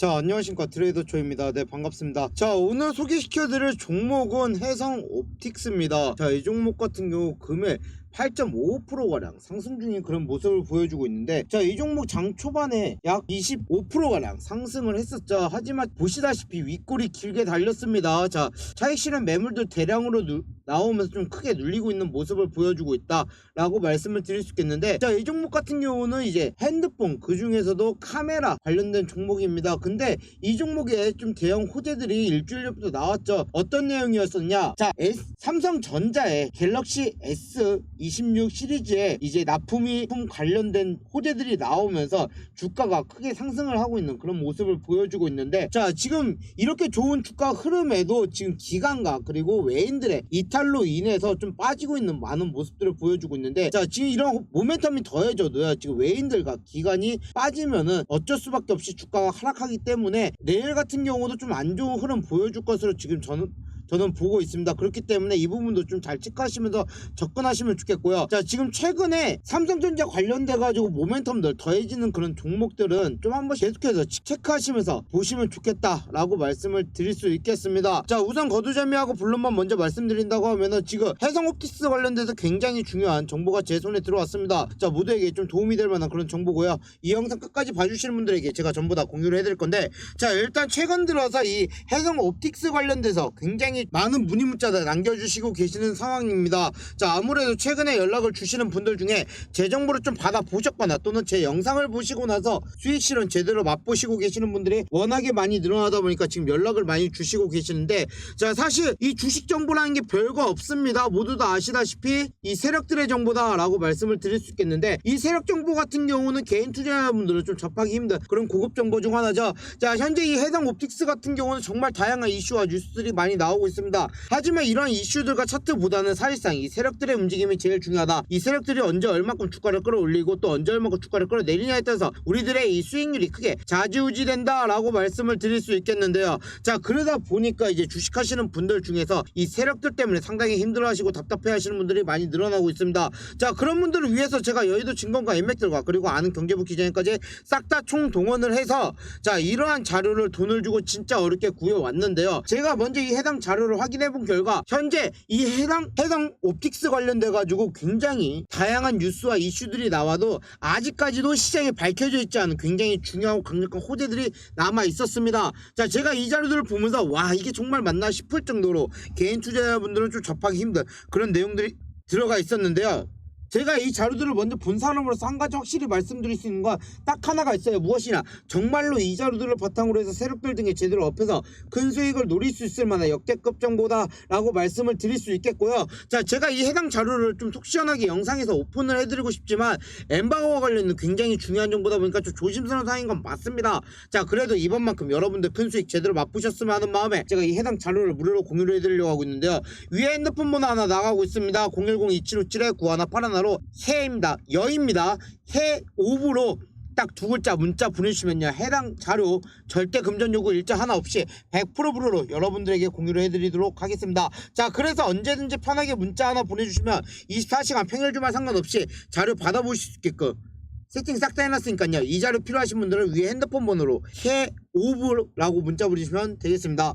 자 안녕하십니까. 트레이더 초입니다. 네 반갑습니다. 자 오늘 소개시켜드릴 종목은 해성 옵틱스입니다. 자 이 종목 같은 경우 금일 8.55%가량 상승 중인 그런 모습을 보여주고 있는데 자 이 종목 장 초반에 약 25%가량 상승을 했었죠. 하지만 보시다시피 윗골이 길게 달렸습니다. 자 차익 실현 매물들 대량으로 누, 나오면서 좀 크게 눌리고 있는 모습을 보여주고 있다 라고 말씀을 드릴 수 있겠는데 자 이 종목 같은 경우는 이제 핸드폰 그 중에서도 카메라 관련된 종목입니다. 근데 이 종목에 좀 대형 호재들이 일주일 전부터 나왔죠. 어떤 내용이었었냐? 자 S, 삼성전자의 갤럭시 S26 시리즈에 이제 납품이 품 관련된 호재들이 나오면서 주가가 크게 상승을 하고 있는 그런 모습을 보여주고 있는데 자 지금 이렇게 좋은 주가 흐름에도 지금 기관과 그리고 외인들의 이탈 로 인해서 좀 빠지고 있는 많은 모습들을 보여주고 있는데 자 지금 이런 모멘텀이 더해져도요 지금 외인들과 기관이 빠지면은 어쩔 수밖에 없이 주가가 하락하기 때문에 내일 같은 경우도 좀 안 좋은 흐름 보여줄 것으로 지금 저는 저는 보고 있습니다. 그렇기 때문에 이 부분도 좀 잘 체크하시면서 접근하시면 좋겠고요. 자, 지금 최근에 삼성전자 관련돼 가지고 모멘텀들 더해지는 그런 종목들은 좀 한번 계속해서 체크하시면서 보시면 좋겠다라고 말씀을 드릴 수 있겠습니다. 자, 우선 거두절미하고 블론만 먼저 말씀드린다고 하면은 지금 해성 옵티스 관련돼서 굉장히 중요한 정보가 제 손에 들어왔습니다. 자, 모두에게 좀 도움이 될 만한 그런 정보고요. 이 영상 끝까지 봐주시는 분들에게 제가 전부 다 공유를 해드릴 건데, 자, 일단 최근 들어서 이 해성 옵틱스 관련돼서 굉장히 많은 문의 문자들 남겨주시고 계시는 상황입니다. 자, 아무래도 최근에 연락을 주시는 분들 중에 제 정보를 좀 받아 보셨거나 또는 제 영상을 보시고 나서 수익 실현 제대로 맛보시고 계시는 분들이 워낙에 많이 늘어나다 보니까 지금 연락을 많이 주시고 계시는데, 자, 사실 이 주식 정보라는 게 별거 없습니다. 모두 다 아시다시피 이 세력들의 정보다라고 말씀을 드릴 수 있겠는데, 이 세력 정보 같은 경우는 개인 투자자분들은 좀 접하기 힘든 그런 고급 정보 중 하나죠. 자, 현재 이 해당 옵틱스 같은 경우는 정말 다양한 이슈와 뉴스들이 많이 나오고 있습니다. 하지만 이러한 이슈들과 차트보다는 사실상 이 세력들의 움직임이 제일 중요하다. 이 세력들이 언제 얼마큼 주가를 끌어올리고 또 언제 얼마큼 주가를 끌어내리냐에 따라서 우리들의 이 수익률이 크게 좌지우지 된다라고 말씀을 드릴 수 있겠는데요. 자, 그러다 보니까 이제 주식하시는 분들 중에서 이 세력들 때문에 상당히 힘들어하시고 답답해하시는 분들이 많이 늘어나고 있습니다. 자, 그런 분들을 위해서 제가 여의도 증권가 인맥들과 그리고 아는 경제부 기자님까지 싹 다 총동원을 해서 자, 이러한 자료를 돈을 주고 진짜 어렵게 구해왔는데요. 제가 먼저 이 해당 자료 를 확인해 본 결과 현재 이 해당 해당 옵틱스 관련돼 가지고 굉장히 다양한 뉴스와 이슈들이 나와도 아직까지도 시장에 밝혀져 있지 않은 굉장히 중요하고 강력한 호재들이 남아 있었습니다. 자, 제가 이 자료들을 보면서 와 이게 정말 맞나 싶을 정도로 개인 투자자분들은 좀 접하기 힘든 그런 내용들이 들어가 있었는데요. 제가 이 자료들을 먼저 본 사람으로서 한 가지 확실히 말씀드릴 수 있는 건 딱 하나가 있어요. 무엇이냐? 정말로 이 자료들을 바탕으로 해서 세력들 등에 제대로 업해서 큰 수익을 노릴 수 있을 만한 역대급 정보다라고 말씀을 드릴 수 있겠고요. 자, 제가 이 해당 자료를 좀 속 시원하게 영상에서 오픈을 해드리고 싶지만 엠바고와 관련된 굉장히 중요한 정보다 보니까 좀 조심스러운 사항인 건 맞습니다. 자, 그래도 이번만큼 여러분들 큰 수익 제대로 맛보셨으면 하는 마음에 제가 이 해당 자료를 무료로 공유를 해드리려고 하고 있는데요. 위에 핸드폰 번호 하나 나가고 있습니다. 010-2757-9181로 해입니다. 여입니다. 해 5부로 딱 두 글자 문자 보내주시면요 해당 자료 절대 금전 요구 일자 하나 없이 100% 무료로 여러분들에게 공유를 해드리도록 하겠습니다 자 그래서 언제든지 편하게 문자 하나 보내주시면 24시간 평일 주말 상관없이 자료 받아보실 수 있게끔 세팅 싹 다 해놨으니까요 이 자료 필요하신 분들은 위에 핸드폰 번호로 해 5부라고 문자 보내주시면 되겠습니다